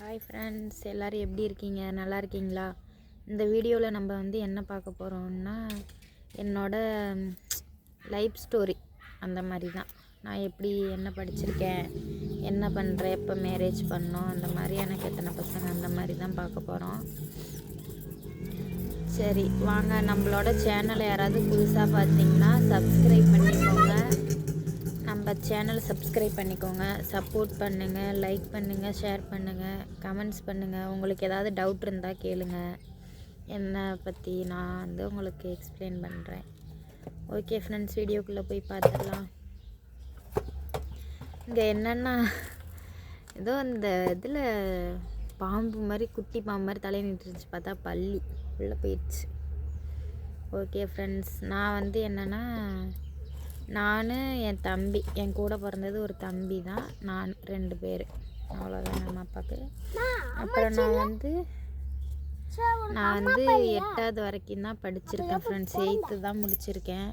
Hi friends எல்லோரும் எப்படி இருக்கீங்க? நல்லா இருக்கீங்களா? இந்த வீடியோவில் நம்ம வந்து என்ன பார்க்க போகிறோம்னா என்னோட லைஃப் ஸ்டோரி அந்த மாதிரி தான் நான் எப்படி என்ன படிச்சிருக்கேன் என்ன பண்ணுறேன் எப்போ மேரேஜ் பண்ணோம் அந்த மாதிரி எனக்கு எத்தனை பசங்க அந்த மாதிரி தான் பார்க்க போகிறோம் சரி வாங்க நம்மளோட சேனலை யாராவது புதுசாக பார்த்தீங்கன்னா சப்ஸ்கிரைப் பண்ணிக்கோங்க. பட் சேனலை சப்ஸ்கிரைப் பண்ணிக்கோங்க. சப்போர்ட் பண்ணுங்கள் லைக் பண்ணுங்கள் ஷேர் பண்ணுங்கள் கமெண்ட்ஸ் பண்ணுங்கள் உங்களுக்கு ஏதாவது டவுட் இருந்தால் கேளுங்கள் என்னை பற்றி நான் வந்து உங்களுக்கு எக்ஸ்பிளைன் பண்ணுறேன் ஓகே ஃப்ரெண்ட்ஸ் வீடியோக்குள்ளே போய் பார்த்துடலாம். இங்கே என்னென்னா ஏதோ இந்த இதில் பாம்பு மாதிரி குட்டி பாம்பு மாதிரி தலையை நின்றுச்சு பார்த்தா பள்ளி உள்ளே போயிடுச்சு. ஓகே ஃப்ரெண்ட்ஸ் நான் வந்து என்னென்னா நான் என் தம்பி என் கூட பிறந்தது ஒரு தம்பி தான். நான் ரெண்டு பேர். அவ்வளோதான் நம்ம அப்பாவுக்கு அப்புறம் நான் வந்து நான் வந்து எட்டாவது வரைக்கும் தான் படிச்சிருக்கேன் ஃப்ரெண்ட்ஸ் எயித்து தான் முடிச்சிருக்கேன்.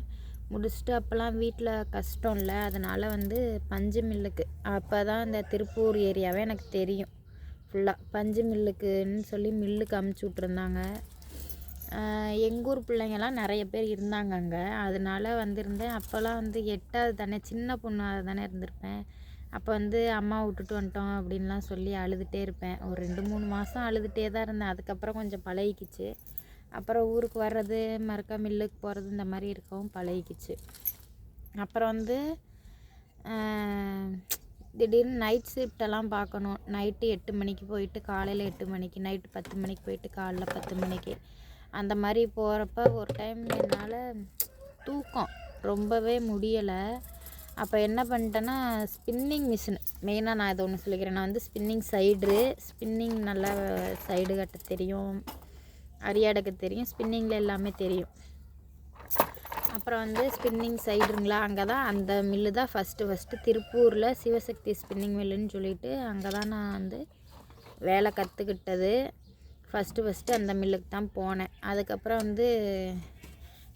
முடிச்சுட்டு அப்போல்லாம் வீட்டில் கஷ்டம் இல்லை. அதனால் வந்து பஞ்சு மில்லுக்கு அப்போ தான் இந்த திருப்பூர் ஏரியாவே எனக்கு தெரியும். ஃபுல்லாக பஞ்சு மில்லுக்குன்னு சொல்லி மில்லுக்கு அமுச்சு விட்ருந்தாங்க எங்கள் ஊர் பிள்ளைங்கள்லாம் நிறைய பேர் இருந்தாங்க அங்கே. அதனால வந்திருந்தேன். அப்போல்லாம் வந்து எட்டாவது தானே சின்ன பொண்ணாக தானே இருந்திருப்பேன். அப்போ வந்து அம்மா விட்டுட்டு வந்துட்டோம் அப்படின்லாம் சொல்லி அழுதுகிட்டே இருப்பேன். ஒரு ரெண்டு மூணு மாதம் அழுதுகிட்டே தான் இருந்தேன். அதுக்கப்புறம் கொஞ்சம் பழகிக்கிச்சு. அப்புறம் ஊருக்கு வர்றது மறுக்கா மில்லுக்கு போகிறது இந்த மாதிரி இருக்கவும் பழகிக்கிச்சு. அப்புறம் வந்து திடீர்னு நைட் ஷிஃப்டெல்லாம் பார்க்கணும். நைட்டு எட்டு மணிக்கு போயிட்டு காலையில் எட்டு மணிக்கு நைட்டு பத்து மணிக்கு போயிட்டு காலைல பத்து மணிக்கு. அந்த மாதிரி போகிறப்ப ஒரு டைம் என்னால் தூக்கம். ரொம்பவே முடியலை. அப்போ என்ன பண்ணிட்டேன்னா ஸ்பின்னிங் மிஷின் மெயினாக நான் இதை ஒன்று சொல்லிக்கிறேன். நான் வந்து ஸ்பின்னிங் சைடு ஸ்பின்னிங் நல்லா சைடு கட்ட தெரியும். அரியாடக்க தெரியும். ஸ்பின்னிங்கில் எல்லாமே தெரியும். அப்புறம் வந்து ஸ்பின்னிங் சைடுங்களா அங்கே தான் அந்த மில்லு தான் ஃபஸ்ட்டு ஃபஸ்ட்டு திருப்பூரில் சிவசக்தி ஸ்பின்னிங் மில்லுன்னு சொல்லிட்டு அங்கே தான் நான் வந்து வேலை கற்றுக்கிட்டது ஃபஸ்ட்டு ஃபஸ்ட்டு அந்த மில்லுக்கு தான் போனேன். அதுக்கப்புறம் வந்து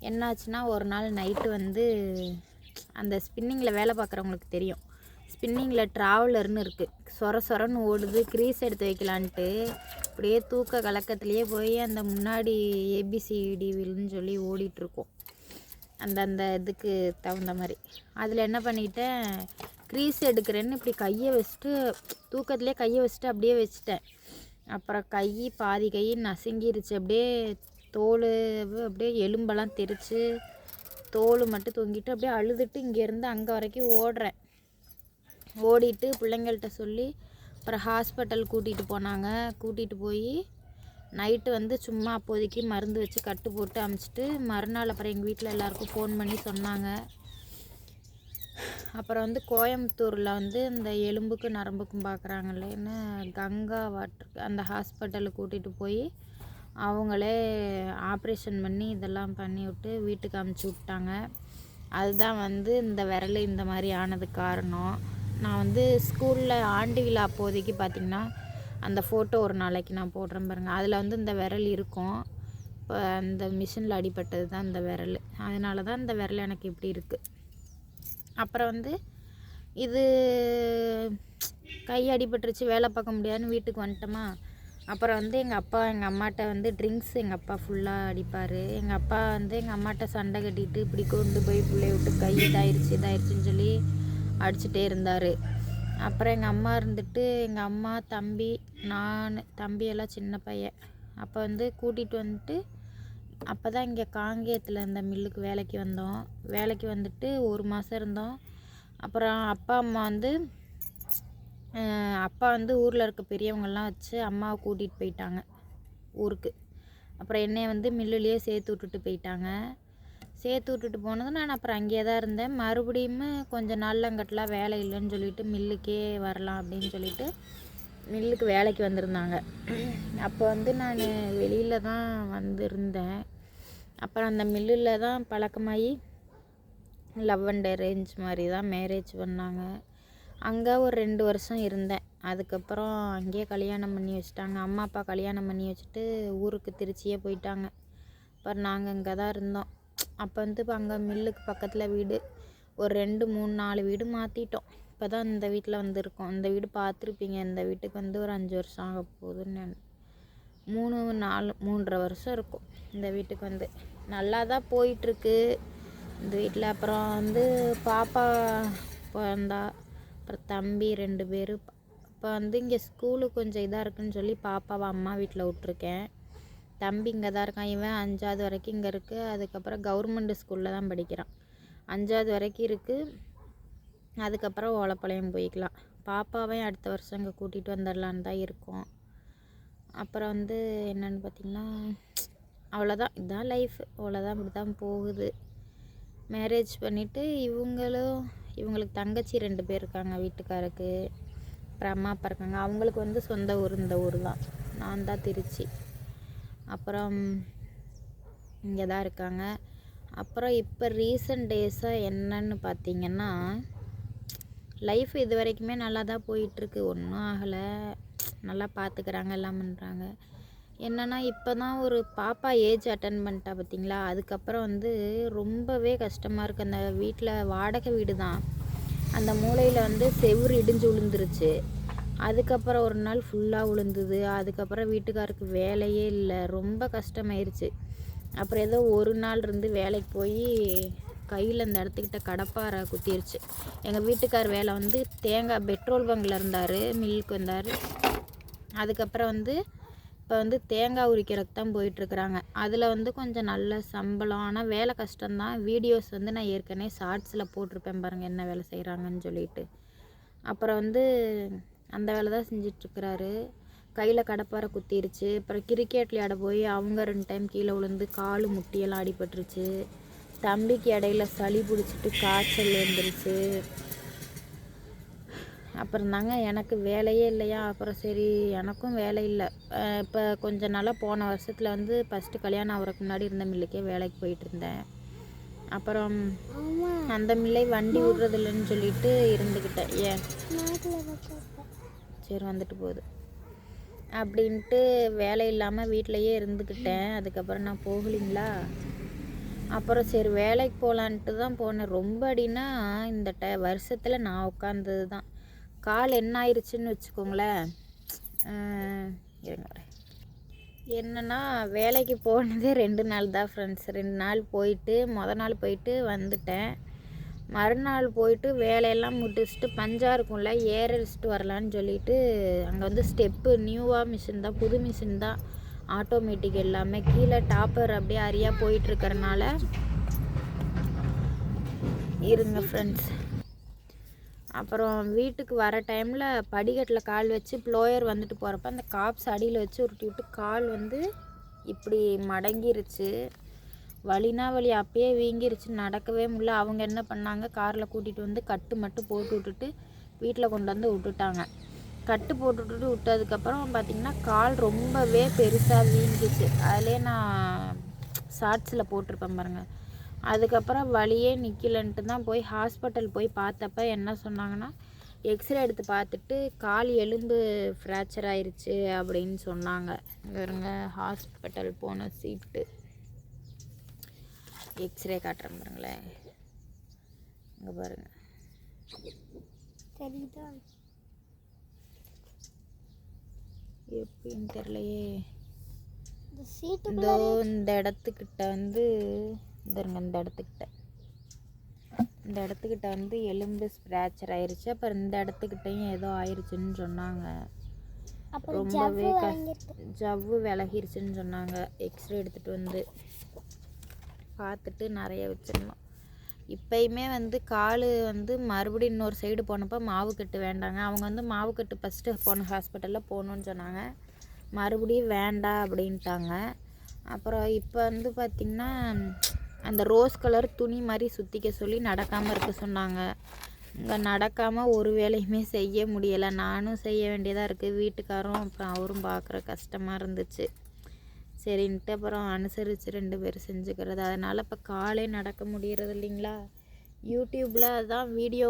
என்னாச்சுன்னா ஒரு நாள் நைட்டு வந்து அந்த ஸ்பின்னிங்கில் வேலை பார்க்குறவங்களுக்கு தெரியும். ஸ்பின்னிங்கில் ட்ராவலர்னு இருக்குது சொர சொரன்னு ஓடுது க்ரீஸ் எடுத்து வைக்கலான்ட்டு அப்படியே தூக்க கலக்கத்துலேயே போய் அந்த முன்னாடி ஏபிசிடி வில்னு சொல்லி ஓடிட்டுருக்கோம். அந்த அந்த இதுக்கு தகுந்த மாதிரி. அதில் என்ன பண்ணிட்டேன் க்ரீஸ் எடுக்கிறேன்னு இப்படி கையை வச்சுட்டு தூக்கத்துலேயே கையை வச்சுட்டு அப்படியே வச்சுட்டேன். அப்புறம் கை பாதி கை நசுங்கிருச்சு. அப்படியே தோல் அப்படியே எலும்பெல்லாம் தெரித்து தோல் மட்டும் தொங்கிட்டு அப்படியே அழுதுட்டு இங்கேருந்து அங்கே வரைக்கும் ஓடுறேன். ஓடிட்டு பிள்ளைங்கள்ட்ட சொல்லி அப்புறம் ஹாஸ்பிட்டல் கூட்டிகிட்டு போனாங்க. கூட்டிகிட்டு போய் நைட்டு வந்து சும்மா அப்போதைக்கு மருந்து வச்சு கட்டு போட்டு அமுச்சிட்டு மறுநாள் அப்புறம் எங்கள் வீட்டில் எல்லாேருக்கும் ஃபோன் பண்ணி சொன்னாங்க. அப்புறம் வந்து கோயம்புத்தூரில் வந்து இந்த எலும்புக்கு நரம்புக்கும் பார்க்குறாங்களேன்னு கங்கா வாட்டர் அந்த ஹாஸ்பிட்டலுக்கு கூட்டிகிட்டு போய் அவங்களே ஆப்ரேஷன் பண்ணி இதெல்லாம் பண்ணி விட்டு வீட்டுக்கு அமுச்சு விட்டாங்க. அதுதான் வந்து இந்த விரல் இந்த மாதிரி ஆனது காரணம். நான் வந்து ஸ்கூலில் ஆண்டு விழா அப்போதைக்கு பார்த்திங்கன்னா அந்த ஃபோட்டோ ஒரு நாளைக்கு நான் போடுறேன் பாருங்கள் அதில் வந்து இந்த விரல் இருக்கும். இப்போ அந்த மிஷினில் அடிப்பட்டது தான் இந்த விரல். அதனால தான் இந்த விரல் எனக்கு இப்படி இருக்குது அப்புறம் வந்து இது கை அடிபட்டுருச்சு வேலை பார்க்க முடியாதுன்னு வீட்டுக்கு வந்துட்டோமா. அப்புறம் வந்து எங்கள் அப்பா எங்கள் அம்மாட்ட வந்து ட்ரிங்க்ஸ் எங்கள் அப்பா ஃபுல்லாக அடிப்பார். எங்கள் அப்பா வந்து எங்கள் அம்மாட்ட சண்டை கட்டிட்டு இப்படி கொண்டு போய் பிள்ளைய விட்டு கை இதாயிருச்சு இதாயிருச்சுன்னு சொல்லி அடிச்சுட்டே இருந்தார். அப்புறம் எங்கள் அம்மா இருந்துட்டு எங்கள் அம்மா தம்பி நான் தம்பியெல்லாம் சின்ன பையன். அப்போ வந்து கூட்டிகிட்டு வந்துட்டு அப்போ தான் இங்கே காங்கேயத்தில் இந்த மில்லுக்கு வேலைக்கு வந்தோம். வேலைக்கு வந்துட்டு ஒரு மாதம் இருந்தோம். அப்புறம் அப்பா அம்மா வந்து அப்பா வந்து ஊரில் இருக்க பெரியவங்கள்லாம் வச்சு அம்மாவை கூட்டிகிட்டு போயிட்டாங்க ஊருக்கு. அப்புறம் என்னை வந்து மில்லுலேயே சேர்த்து விட்டுட்டு போயிட்டாங்க. சேர்த்து விட்டுட்டு போனது நான் அப்புறம் அங்கேயே தான் இருந்தேன். மறுபடியும் கொஞ்சம் நாளில் அங்கட்டலாம் வேலை இல்லைன்னு சொல்லிட்டு மில்லுக்கே வரலாம் அப்படின்னு சொல்லிட்டு மில்லுக்கு வேலைக்கு வந்திருந்தாங்க. அப்போ வந்து நான் வெளியில் தான் வந்திருந்தேன். அப்புறம் அந்த மில்லில் தான் பழக்கமாகி லவ் அண்ட் அரேஞ்ச் மாதிரி தான் மேரேஜ் பண்ணாங்க. அங்கே ஒரு ரெண்டு வருஷம் இருந்தேன். அதுக்கப்புறம் அங்கேயே கல்யாணம் பண்ணி வச்சுட்டாங்க. அம்மா அப்பா கல்யாணம் பண்ணி வச்சுட்டு ஊருக்கு திருச்சியே போயிட்டாங்க. அப்புறம் நாங்கள் இங்கே தான் இருந்தோம். அப்போ வந்து இப்போ அங்கே மில்லுக்கு பக்கத்தில் வீடு. ஒரு ரெண்டு மூணு நாலு வீடு மாற்றிட்டோம் இப்போ தான் இந்த வீட்டில் வந்திருக்கோம். இந்த வீடு பார்த்துருப்பீங்க இந்த வீட்டுக்கு வந்து ஒரு அஞ்சு வருஷம் ஆக போகுதுன்னு மூணு நாலு மூன்றரை வருஷம் இருக்கும் இந்த வீட்டுக்கு வந்து. நல்லா தான் போயிட்டுருக்கு. இந்த வீட்டில் அப்புறம் வந்து பாப்பா பிறந்தா அப்புறம் தம்பி ரெண்டு பேர். இப்போ வந்து இங்கே ஸ்கூலு கொஞ்சம் இதாக இருக்குன்னு சொல்லி பாப்பாவை அம்மா வீட்டில் விட்ருக்கேன் தம்பி இங்கே தான் இருக்கான். இவன் அஞ்சாவது வரைக்கும் இங்கே இருக்குது அதுக்கப்புறம் கவர்மெண்ட் ஸ்கூலில் தான் படிக்கிறான். அஞ்சாவது வரைக்கும் இருக்குது அதுக்கப்புறம் ஓலப்பாளையம் போய்க்கலாம். பாப்பாவையும் அடுத்த வருஷம் இங்கே கூட்டிகிட்டு வந்துடலான்னு தான் இருக்கோம். அப்புறம் வந்து என்னென்னு பார்த்திங்கன்னா அவ்வளோதான் இதுதான் லைஃப் அவ்வளோதான் இப்படி தான் போகுது. மேரேஜ் பண்ணிவிட்டு இவங்களும் இவங்களுக்கு தங்கச்சி ரெண்டு பேர் இருக்காங்க வீட்டுக்காருக்கு. அப்புறம் அம்மா அப்பா இருக்காங்க. அவங்களுக்கு வந்து சொந்த ஊர் இந்த ஊர் தான் நான் தான் திருச்சி. அப்புறம் இங்கே தான் இருக்காங்க. அப்புறம் இப்போ ரீசன்ட் டேஸாக என்னன்னு பார்த்தீங்கன்னா லைஃப் இது வரைக்குமே நல்லா தான் போயிட்டுருக்கு. ஒன்றும் ஆகலை. நல்லா பார்த்துக்கிறாங்க எல்லாம் பண்ணுறாங்க என்னென்னா இப்போ தான் ஒரு பாப்பா ஏஜ் அட்டன் பண்ணிட்டா பார்த்தீங்களா அதுக்கப்புறம் வந்து ரொம்பவே கஷ்டமாக இருக்குது அந்த வீட்டில் வாடகை வீடு தான் அந்த மூலையில் வந்து செவுரு இடிஞ்சு விழுந்துருச்சு. அதுக்கப்புறம் ஒரு நாள் ஃபுல்லாக விழுந்தது. அதுக்கப்புறம் வீட்டுக்காருக்கு வேலையே இல்லை. ரொம்ப கஷ்டமாயிருச்சு. அப்புறம் ஏதோ ஒரு நாள் இருந்து வேலைக்கு போய் கையில் இந்த இடத்துக்கிட்ட கடப்பாரை குத்திருச்சு. எங்கள் வீட்டுக்கார் வேலை வந்து தேங்காய் பெட்ரோல் பங்கில் இருந்தார் மில்லுக்கு வந்தார். அதுக்கப்புறம் வந்து இப்போ வந்து தேங்காய் உரிக்கிறதுக்கு தான் போயிட்டுருக்குறாங்க. அதில் வந்து கொஞ்சம் நல்ல சம்பளம். ஆனால் வேலை கஷ்டம்தான். வீடியோஸ் வந்து நான் ஏற்கனவே ஷார்ட்ஸில் போட்டிருப்பேன் பாருங்கள் என்ன வேலை செய்கிறாங்கன்னு சொல்லிட்டு. அப்புறம் வந்து அந்த வேலை தான் செஞ்சிட்ருக்கிறாரு கையில் கடப்பாரை குத்திருச்சு. அப்புறம் கிரிக்கெட் விளையாட போய் அவங்க ரெண்டு டைம் கீழே விழுந்து கால் முட்டியெல்லாம் அடிபட்டுருச்சு. தம்பிக்கு இடையில சளி பிடிச்சிட்டு காய்ச்சல் வந்துருச்சு. அப்புறம் தாங்க எனக்கு வேலையே இல்லையா? அப்புறம் சரி எனக்கும் வேலை இல்லை. இப்போ கொஞ்ச நாளாக போன வருஷத்தில் வந்து ஃபஸ்ட்டு கல்யாணம் ஆகிறதுக்கு முன்னாடி இருந்த மில்லுக்கே வேலைக்கு போயிட்டு இருந்தேன். அப்புறம் அந்த மில்லை வண்டி விடுறதில்லன்னு சொல்லிட்டு இருந்துக்கிட்டேன் ஏன்? சரி வந்துட்டு போகுது. அப்படின்ட்டு வேலை இல்லாமல் வீட்டிலையே இருந்துக்கிட்டேன் அதுக்கப்புறம் நான் போகலிங்களா? அப்புறம் சரி வேலைக்கு போகலான்ட்டு தான் போனேன். ரொம்ப அடின்னா இந்த ட வருஷத்தில் நான் உட்காந்தது தான். கால் என்ன ஆயிடுச்சுன்னு வச்சுக்கோங்களேன். இருங்க. என்னென்னா வேலைக்கு போனதே ரெண்டு நாள் தான் ஃப்ரெண்ட்ஸ் ரெண்டு நாள் போயிட்டு மொதல் நாள் போயிட்டு வந்துட்டேன். மறுநாள் போயிட்டு வேலையெல்லாம் முடிச்சுட்டு பஞ்சாக இருக்கும்ல ஏற வரலான்னு சொல்லிட்டு அங்கே வந்து ஸ்டெப்பு நியூவாக மிஷின் தான் புது மிஷின் தான். ஆட்டோமேட்டிக் எல்லாமே. கீழே டாப்பர் அப்படியே அரியாக போயிட்டுருக்கறனால இருங்க ஃப்ரெண்ட்ஸ் அப்புறம் வீட்டுக்கு வர டைமில் படிக்கட்டில் கால் வச்சு ப்ளோயர் வந்துட்டு போகிறப்ப அந்த காப்ஸ் அடியில் வச்சு உருட்டி விட்டு கால் வந்து இப்படி மடங்கிருச்சு. வலினா வலி அப்பயே வீங்கிருச்சு. நடக்கவே முடியல. அவங்க என்ன பண்ணாங்க? காரில் கூட்டிகிட்டு வந்து கட்டு மட்டும் போட்டு விட்டுட்டு வீட்டில் கொண்டு வந்து விட்டுட்டாங்க. கட்டு போட்டுட்டு விட்டதுக்கப்புறம் பார்த்திங்கன்னா கால் ரொம்பவே பெருசாக வீங்கிச்சு. அதிலே நான் ஷார்ட்ஸில் போட்டிருப்பேன் பாருங்கள் அதுக்கப்புறம் வழியே நிற்கலன்ட்டு தான் போய் ஹாஸ்பிட்டல் போய் பார்த்தப்ப என்ன சொன்னாங்கன்னா எக்ஸ்ரே எடுத்து பார்த்துட்டு கால் எலும்பு ஃப்ராக்சர் ஆயிடுச்சு அப்படின்னு சொன்னாங்க. இவருங்க ஹாஸ்பிட்டல் போன சீட்டு எக்ஸ்ரே காட்டுறேன் பாருங்களேன். இங்கே பாருங்கள் தெரியுதா? எப்படின்னு தெரியலையே. இதோ இந்த இடத்துக்கிட்ட வந்து இதருங்க இந்த இடத்துக்கிட்ட. இந்த இடத்துக்கிட்ட வந்து எலும்பு ஸ்க்ராச்சர் ஆயிருச்சு. அப்புறம் இந்த இடத்துக்கிட்டையும் ஏதோ ஆயிருச்சுன்னு சொன்னாங்க. ரொம்பவே ஜவ்வு விலகிருச்சுன்னு சொன்னாங்க. எக்ஸ்ரே எடுத்துகிட்டு வந்து பார்த்துட்டு நிறைய வச்சிருந்தோம். இப்பயுமே வந்து கால் வந்து மறுபடியும் இன்னொரு சைடு போனப்போ மாவு கட்டு வேண்டாங்க. அவங்க வந்து மாவு கட்டு ஃபஸ்ட்டு போன ஹாஸ்பிட்டலில் போகணுன்னு சொன்னாங்க. மறுபடியும் வேண்டாம் அப்படின்ட்டாங்க. அப்புறம் இப்போ வந்து பார்த்திங்கன்னா அந்த ரோஸ் கலர் துணி மாதிரி சுற்றிக்க சொல்லி நடக்காமல் இருக்க சொன்னாங்க. இங்கே நடக்காமல் ஒரு வேலையுமே செய்ய முடியலை. நானும் செய்ய வேண்டியதாக இருக்குது வீட்டுக்காரும் அப்புறம் அவரும் பார்க்குற கஷ்டமாக இருந்துச்சு. சரின்ட்டு அப்புறம் அனுசரித்து ரெண்டு பேரும் செஞ்சுக்கிறது. அதனால் இப்போ காலே நடக்க முடிகிறது இல்லைங்களா? யூடியூப்பில் தான் வீடியோ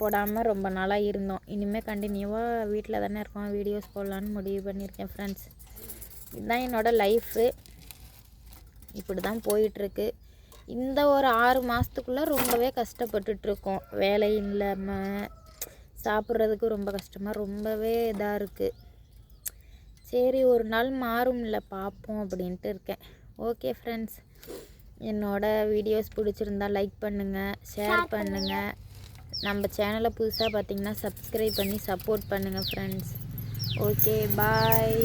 போடாமல் ரொம்ப நாளாக இருந்தோம். இனிமேல் கண்டினியூவாக வீட்டில் தானே இருக்கோம். வீடியோஸ் போடலான்னு முடிவு பண்ணியிருக்கேன் ஃப்ரெண்ட்ஸ் இதுதான் என்னோடய லைஃபு இப்படி தான் போயிட்டுருக்கு. இந்த ஒரு ஆறு மாதத்துக்குள்ளே ரொம்பவே கஷ்டப்பட்டுட்ருக்கோம். வேலை இல்லாமல் சாப்பிட்றதுக்கு ரொம்ப கஷ்டமாக ரொம்பவே இதாக இருக்குது சரி ஒரு நாள் மாறும்ல பார்ப்போம் அப்படின்ட்டு இருக்கேன். ஓகே ஃப்ரெண்ட்ஸ் என்னோட வீடியோஸ் பிடிச்சிருந்தா லைக் பண்ணுங்கள் ஷேர் பண்ணுங்கள் நம்ம சேனலை புதுசாக பார்த்தீங்கன்னா சப்ஸ்கிரைப் பண்ணி சப்போர்ட் பண்ணுங்கள் ஃப்ரெண்ட்ஸ் ஓகே பாய்